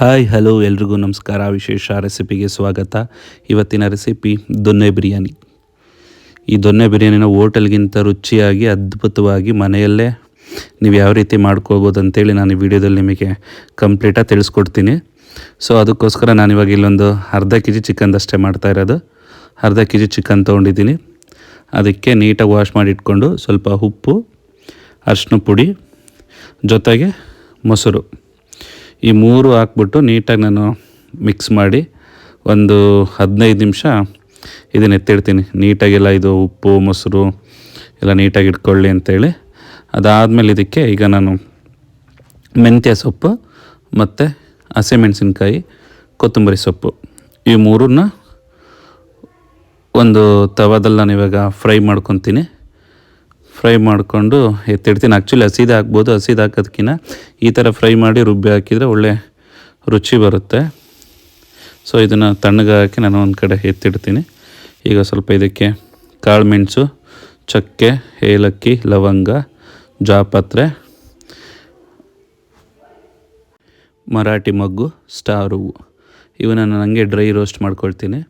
Hi hello ಎಲ್ರಿಗೂ ನಮಸ್ಕಾರ. ವಿಶೇಷ ರೆಸಿಪಿಗೆ ಸ್ವಾಗತ. ಇವತ್ತಿನ ರೆಸಿಪಿ ದೊನ್ನೆ ಬಿರಿಯಾನಿ. ಈ ದೊನ್ನೆ ಬಿರಿಯಾನಿನ ಹೋಟೆಲ್ಗಿಂತ ರುಚಿಯಾಗಿ, ಅದ್ಭುತವಾಗಿ ಮನೆಯಲ್ಲೇ ನೀವು ಯಾವ ರೀತಿ ಮಾಡ್ಕೋಬೋದು ಅಂತೇಳಿ ನಾನು ಈ ವಿಡಿಯೋದಲ್ಲಿ ನಿಮಗೆ ಕಂಪ್ಲೀಟಾಗಿ ತಿಳಿಸ್ಕೊಡ್ತೀನಿ. ಸೊ ಅದಕ್ಕೋಸ್ಕರ ನಾನು ಇವಾಗ ಇಲ್ಲೊಂದು ಅರ್ಧ ಕೆ ಜಿ ಚಿಕನ್ದಷ್ಟೇ ಮಾಡ್ತಾ ಇರೋದು. ಅರ್ಧ ಕೆ ಜಿ ಚಿಕನ್ ತೊಗೊಂಡಿದ್ದೀನಿ. ಅದಕ್ಕೆ ನೀಟಾಗಿ ವಾಶ್ ಮಾಡಿ ಇಟ್ಕೊಂಡು ಸ್ವಲ್ಪ ಉಪ್ಪು ಅರಿಶಿನ ಪುಡಿ ಜೊತೆಗೆ ಮೊಸರು. ಈ ಮೂರು ಹಾಕ್ಬಿಟ್ಟು ನೀಟಾಗಿ ನಾನು ಮಿಕ್ಸ್ ಮಾಡಿ ಒಂದು ಹದಿನೈದು ನಿಮಿಷ ಇದನ್ನು ಎತ್ತಿಡ್ತೀನಿ. ನೀಟಾಗೆಲ್ಲ ಇದು ಉಪ್ಪು, ಮೊಸರು ಎಲ್ಲ ನೀಟಾಗಿ ಇಟ್ಕೊಳ್ಳಿ ಅಂತೇಳಿ. ಅದಾದಮೇಲೆ ಇದಕ್ಕೆ ಈಗ ನಾನು ಮೆಂತ್ಯ ಸೊಪ್ಪು ಮತ್ತು ಹಸಿಮೆಣಸಿನ್ಕಾಯಿ, ಕೊತ್ತಂಬರಿ ಸೊಪ್ಪು. ಈ ಮೂರನ್ನ ಒಂದು ತವದಲ್ಲಿ ನಾನು ಇವಾಗ ಫ್ರೈ ಮಾಡ್ಕೊತೀನಿ. ಫ್ರೈ ಮಾಡಿಕೊಂಡು ಎತ್ತಿಡ್ತೀನಿ. ಆ್ಯಕ್ಚುಲಿ ಹಸಿದು ಹಾಕ್ಬೋದು. ಹಸಿದು ಹಾಕೋದಕ್ಕಿಂತ ಈ ಥರ ಫ್ರೈ ಮಾಡಿ ರುಬ್ಬಿ ಹಾಕಿದರೆ ಒಳ್ಳೆ ರುಚಿ ಬರುತ್ತೆ. ಸೊ ಇದನ್ನು ತಣ್ಣಗೆ ಹಾಕಿ ನಾನು ಒಂದು ಕಡೆ ಎತ್ತಿಡ್ತೀನಿ. ಈಗ ಸ್ವಲ್ಪ ಇದಕ್ಕೆ ಕಾಳು ಮೆಣಸು, ಚಕ್ಕೆ, ಏಲಕ್ಕಿ, ಲವಂಗ, ಜಾಪತ್ರೆ, ಮರಾಠಿ ಮಗ್ಗು, ಸ್ಟಾರ್ ಹೂವು. ಇವನ್ನ ನನಗೆ ಡ್ರೈ ರೋಸ್ಟ್ ಮಾಡ್ಕೊಳ್ತೀನಿ.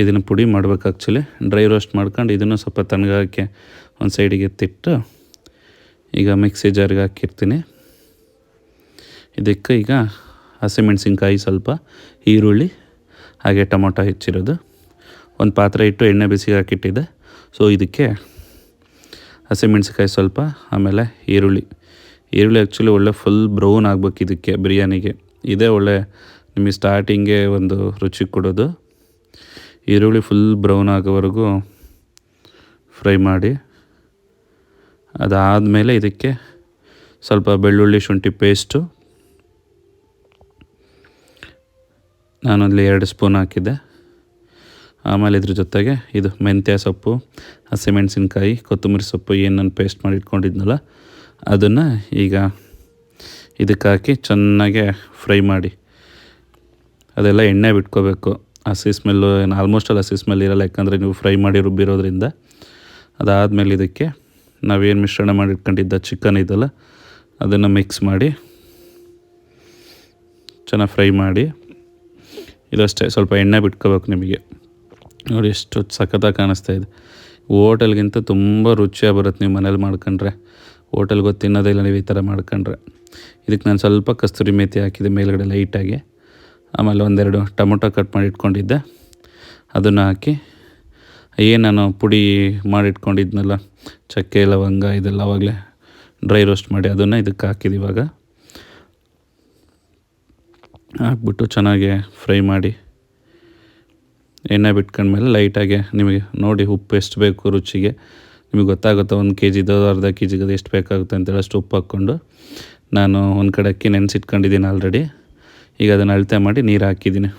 ಇದನ್ನು ಪುಡಿ ಮಾಡ್ಬೇಕು ಆ್ಯಕ್ಚುಲಿ ಡ್ರೈ ರೋಸ್ಟ್ ಮಾಡ್ಕೊಂಡು ಇದನ್ನು ಸ್ವಲ್ಪ ತಣ್ಣಗೆ ಹಾಕಿ ಒಂದು ಸೈಡಿಗೆ ಎತ್ತಿಟ್ಟು ಈಗ ಮಿಕ್ಸಿ ಜಾರಿಗೆ ಹಾಕಿರ್ತೀನಿ. ಇದಕ್ಕೆ ಈಗ ಹಸಿಮೆಣಸಿನ್ಕಾಯಿ ಸ್ವಲ್ಪ ಈರುಳ್ಳಿ ಹಾಗೆ ಟೊಮೊಟೊ ಹೆಚ್ಚಿರೋದು. ಒಂದು ಪಾತ್ರೆ ಇಟ್ಟು ಎಣ್ಣೆ ಬಿಸಿಗೆ ಹಾಕಿಟ್ಟಿದ್ದೆ. ಸೊ ಇದಕ್ಕೆ ಹಸಿಮೆಣ್ಸಿನ್ಕಾಯಿ ಸ್ವಲ್ಪ, ಆಮೇಲೆ ಈರುಳ್ಳಿ. ಈರುಳ್ಳಿ ಆ್ಯಕ್ಚುಲಿ ಒಳ್ಳೆ ಫುಲ್ ಬ್ರೌನ್ ಆಗಬೇಕು ಇದಕ್ಕೆ ಬಿರಿಯಾನಿಗೆ. ಇದೇ ಒಳ್ಳೆ ನಿಮಗೆ ಸ್ಟಾರ್ಟಿಂಗೆ ಒಂದು ರುಚಿ ಕೊಡೋದು. ಈರುಳ್ಳಿ ಫುಲ್ ಬ್ರೌನ್ ಆಗೋವರೆಗೂ ಫ್ರೈ ಮಾಡಿ. ಅದಾದಮೇಲೆ ಇದಕ್ಕೆ ಸ್ವಲ್ಪ ಬೆಳ್ಳುಳ್ಳಿ, ಶುಂಠಿ ಪೇಸ್ಟು ನಾನಲ್ಲಿ ಎರಡು ಸ್ಪೂನ್ ಹಾಕಿದ್ದೆ. ಆಮೇಲೆ ಇದ್ರ ಜೊತೆಗೆ ಇದು ಮೆಂತ್ಯ ಸೊಪ್ಪು ಹಸಿಮೆಣಸಿನ್ಕಾಯಿ ಕೊತ್ತಂಬರಿ ಸೊಪ್ಪು ಏನು ಪೇಸ್ಟ್ ಮಾಡಿ ಇಟ್ಕೊಂಡಿದ್ನಲ್ಲ, ಅದನ್ನು ಈಗ ಇದಕ್ಕೆ ಹಾಕಿ ಚೆನ್ನಾಗೆ ಫ್ರೈ ಮಾಡಿ. ಅದೆಲ್ಲ ಎಣ್ಣೆ ಬಿಟ್ಕೋಬೇಕು. ಹಸಿ ಸ್ಮೆಲ್ಲು ಏನು ಆಲ್ಮೋಸ್ಟ್ ಅಲ್ಲಿ ಹಸಿ ಸ್ಮೆಲ್ ಇರಲ್ಲ, ಯಾಕಂದರೆ ನೀವು ಫ್ರೈ ಮಾಡಿ ರುಬ್ಬಿರೋದ್ರಿಂದ. ಅದಾದಮೇಲೆ ಇದಕ್ಕೆ ನಾವೇನು ಮಿಶ್ರಣ ಮಾಡಿ ಇಟ್ಕೊಂಡಿದ್ದ ಚಿಕನ್ ಇದೆಲ್ಲ, ಅದನ್ನು ಮಿಕ್ಸ್ ಮಾಡಿ, ಚೆನ್ನಾಗಿ ಫ್ರೈ ಮಾಡಿ ಇದಷ್ಟೇ ಸ್ವಲ್ಪ ಎಣ್ಣೆ ಬಿಟ್ಕೋಬೇಕು ನಿಮಗೆ. ನೋಡಿ ಎಷ್ಟು ಸಖತ್ತಾಗಿ ಕಾಣಿಸ್ತಾ ಇದೆ. ಹೋಟೆಲ್ಗಿಂತ ತುಂಬ ರುಚಿಯಾಗಿ ಬರುತ್ತೆ ನೀವು ಮನೇಲಿ ಮಾಡ್ಕೊಂಡ್ರೆ. ಹೋಟೆಲ್ಗೆ ತಿನ್ನೋದೇ ಇಲ್ಲ ನೀವು ಈ ಥರ ಮಾಡ್ಕೊಂಡ್ರೆ. ಇದಕ್ಕೆ ನಾನು ಸ್ವಲ್ಪ ಕಸ್ತೂರಿ ಮೇತಿ ಹಾಕಿದೆ ಮೇಲ್ಗಡೆ ಲೈಟಾಗಿ ಆಮೇಲೆ ಒಂದೆರಡು ಟೊಮೊಟೊ ಕಟ್ ಮಾಡಿ ಇಟ್ಕೊಂಡಿದ್ದೆ. ಅದನ್ನು ಹಾಕಿ, ಏನು ನಾನು ಪುಡಿ ಮಾಡಿಟ್ಕೊಂಡಿದ್ನಲ್ಲ ಚಕ್ಕೆ, ಲವಂಗ ಇದೆಲ್ಲ ಆವಾಗಲೇ ಡ್ರೈ ರೋಸ್ಟ್ ಮಾಡಿ ಅದನ್ನು ಇದಕ್ಕೆ ಹಾಕಿದ್ದು ಇವಾಗ. ಹಾಕ್ಬಿಟ್ಟು ಚೆನ್ನಾಗಿ ಫ್ರೈ ಮಾಡಿ ಎಣ್ಣೆ ಬಿಟ್ಕೊಂಡ್ಮೇಲೆ ಲೈಟಾಗಿ ನಿಮಗೆ ನೋಡಿ ಉಪ್ಪು ಎಷ್ಟು ಬೇಕು ರುಚಿಗೆ. ನಿಮಗೆ ಗೊತ್ತಾಗುತ್ತೆ ಒಂದು ಕೆ ಜಿದು ಅರ್ಧ ಕೆ ಜಿಗೆ ಎಷ್ಟು ಬೇಕಾಗುತ್ತೆ ಅಂತೇಳಿ ಅಷ್ಟು ಉಪ್ಪು ಹಾಕ್ಕೊಂಡು ನಾನು ಒಂದು ಕಡೆ ಅಕ್ಕಿ ನೆನೆಸಿಟ್ಕೊಂಡಿದ್ದೀನಿ ಆಲ್ರೆಡಿ ಈಗ ಅದನ್ನು ಅಳತೆ ಮಾಡಿ ನೀರು ಹಾಕಿದ್ದೀನಿ.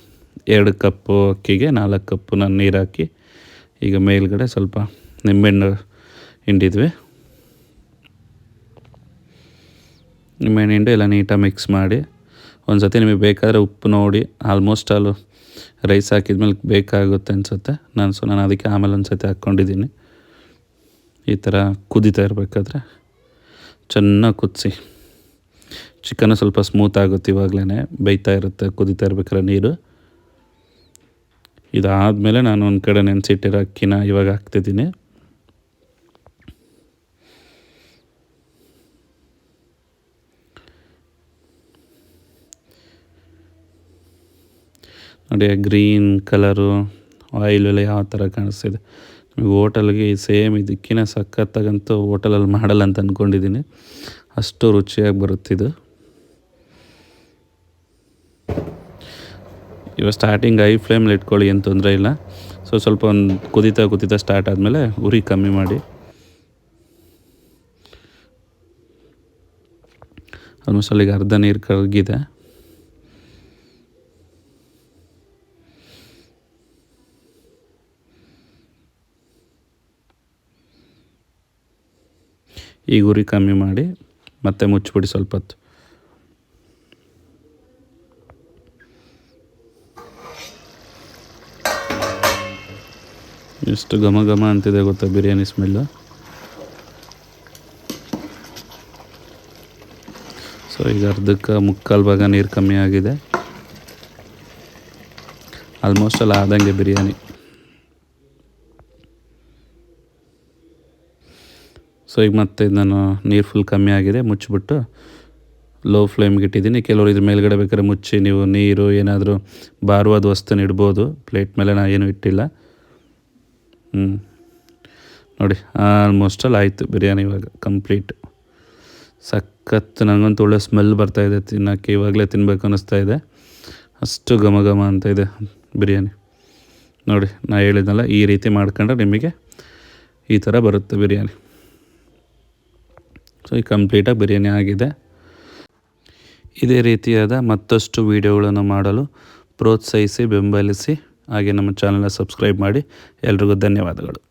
ಎರಡು ಕಪ್ಪು ಅಕ್ಕಿಗೆ ನಾಲ್ಕು ಕಪ್ಪು ನಾನು ನೀರು ಹಾಕಿ ಈಗ ಮೇಲ್ಗಡೆ ಸ್ವಲ್ಪ ನಿಂಬೆಹಣ್ಣು ಹಿಂಡಿದ್ವಿ. ನಿಂಬೆಹಣ್ಣು ಹಿಂಡು ಎಲ್ಲ ನೀಟಾಗಿ ಮಿಕ್ಸ್ ಮಾಡಿ. ಒಂದು ಸತಿ ನಿಮಗೆ ಬೇಕಾದರೆ ಉಪ್ಪು ನೋಡಿ ಆಲ್ಮೋಸ್ಟ್ ಆಲು ರೈಸ್ ಹಾಕಿದ್ಮೇಲೆ ಬೇಕಾಗುತ್ತೆ ಅನಿಸುತ್ತೆ. ನಾನು ಸೊ, ನಾನು ಅದಕ್ಕೆ ಆಮೇಲೆ ಒಂದು ಸತಿ ಹಾಕ್ಕೊಂಡಿದ್ದೀನಿ. ಈ ಥರ ಕುದೀತಾ ಇರಬೇಕಾದ್ರೆ ಚೆನ್ನಾಗಿ ಕುದಿಸಿ. ಚಿಕನ್ನು ಸ್ವಲ್ಪ ಸ್ಮೂತ್ ಆಗುತ್ತೆ ಇವಾಗಲೇ ಬೇಯ್ತಾ ಇರುತ್ತೆ, ಕುದೀತಾ ಇರಬೇಕಾದ್ರೆ ನೀರು. ಇದಾದಮೇಲೆ ನಾನು ಒಂದು ಕಡೆ ನೆನೆಸಿಟ್ಟಿರೋ ಅಕ್ಕಿನ ಇವಾಗ ಹಾಕ್ತಿದ್ದೀನಿ. ನೋಡಿ, ಗ್ರೀನ್ ಕಲರು, ಆಯಿಲ್ ಎಲ್ಲ ಯಾವ ಥರ ಕಾಣಿಸ್ತಿದೆ. ನಿಮಗೆ ಹೋಟೆಲ್ಗೆ ಸೇಮ್ ಇದಕ್ಕಿಂತ ಸಖತ್ತಾಗಂತೂ ಹೋಟೆಲಲ್ಲಿ ಮಾಡಲ್ಲ ಅಂತ ಅಂದ್ಕೊಂಡಿದ್ದೀನಿ ಅಷ್ಟು ರುಚಿಯಾಗಿ ಬರುತ್ತಿದ್ದು ಇವಾಗ ಸ್ಟಾರ್ಟಿಂಗ್ ಐ ಫ್ಲೇಮಲ್ಲಿ ಇಟ್ಕೊಳ್ಳಿ, ಏನು ತೊಂದರೆ ಇಲ್ಲ. ಸೊ, ಸ್ವಲ್ಪ ಒಂದು ಕುದೀತಾ ಕುದೀತಾ ಸ್ಟಾರ್ಟ್ ಆದಮೇಲೆ ಉರಿ ಕಮ್ಮಿ ಮಾಡಿ. ಆಲ್ಮೋಸ್ಟ್ ಅಲ್ಲಿಗೆ ಅರ್ಧ ನೀರು ಕರಗಿದೆ. ಈಗ ಗುರಿ ಕಮ್ಮಿ ಮಾಡಿ ಮತ್ತೆ ಮುಚ್ಚಿಬಿಡಿ ಸ್ವಲ್ಪ ಹೊತ್ತು. ಎಷ್ಟು ಘಮ ಘಮ ಅಂತಿದೆ ಗೊತ್ತಾ ಬಿರಿಯಾನಿ ಸ್ಮೆಲ್ಲು ಸೊ ಈಗ ಅರ್ಧಕ್ಕೆ ಮುಕ್ಕಾಲು ಭಾಗ ನೀರು ಕಮ್ಮಿ ಆಗಿದೆ. ಆಲ್ಮೋಸ್ಟ್ ಅಲ್ಲ ಆದಂಗೆ ಬಿರಿಯಾನಿ. ಸೊ ಈಗ ಮತ್ತೆ ನಾನು ನೀರು ಫುಲ್ ಕಮ್ಮಿ ಆಗಿದೆ, ಮುಚ್ಚಿಬಿಟ್ಟು ಲೋ ಫ್ಲೇಮ್ಗೆ ಇಟ್ಟಿದ್ದೀನಿ. ಕೆಲವರು ಇದ್ರ ಮೇಲ್ಗಡೆ ಬೇಕಾದ್ರೆ ಮುಚ್ಚಿ ನೀವು ನೀರು ಏನಾದರೂ ಭಾರವಾದ ವಸ್ತುನ ಇಡ್ಬೋದು. ಪ್ಲೇಟ್ ಮೇಲೆ ನಾನು ಏನೂ ಇಟ್ಟಿಲ್ಲ. ಹ್ಞೂ ನೋಡಿ ಆಲ್ಮೋಸ್ಟಲ್ಲಿ ಆಯಿತು ಬಿರಿಯಾನಿ ಇವಾಗ ಕಂಪ್ಲೀಟ್ ಸಖತ್ ನನಗಂತೂ ಒಳ್ಳೆ ಸ್ಮೆಲ್ ಬರ್ತಾಯಿದೆ ತಿನ್ನೋಕ್ಕೆ ಇವಾಗಲೇ ತಿನ್ನಬೇಕು ಅನ್ನಿಸ್ತಾ ಇದೆ. ಅಷ್ಟು ಘಮ ಘಮ ಅಂತ ಇದೆ ಬಿರಿಯಾನಿ. ನೋಡಿ, ನಾ ಹೇಳಿದ್ನಲ್ಲ, ಈ ರೀತಿ ಮಾಡ್ಕೊಂಡ್ರೆ ನಿಮಗೆ ಈ ಥರ ಬರುತ್ತೆ ಬಿರಿಯಾನಿ. ಸೊ ಈ ಕಂಪ್ಲೀಟಾಗಿ ಬಿರಿಯಾನಿ ಆಗಿದೆ. ಇದೇ ರೀತಿಯಾದ ಮತ್ತಷ್ಟು ವೀಡಿಯೋಗಳನ್ನು ಮಾಡಲು ಪ್ರೋತ್ಸಾಹಿಸಿ, ಬೆಂಬಲಿಸಿ, ಹಾಗೆ ನಮ್ಮ ಚಾನಲ್ನ ಸಬ್ಸ್ಕ್ರೈಬ್ ಮಾಡಿ. ಎಲ್ರಿಗೂ ಧನ್ಯವಾದಗಳು.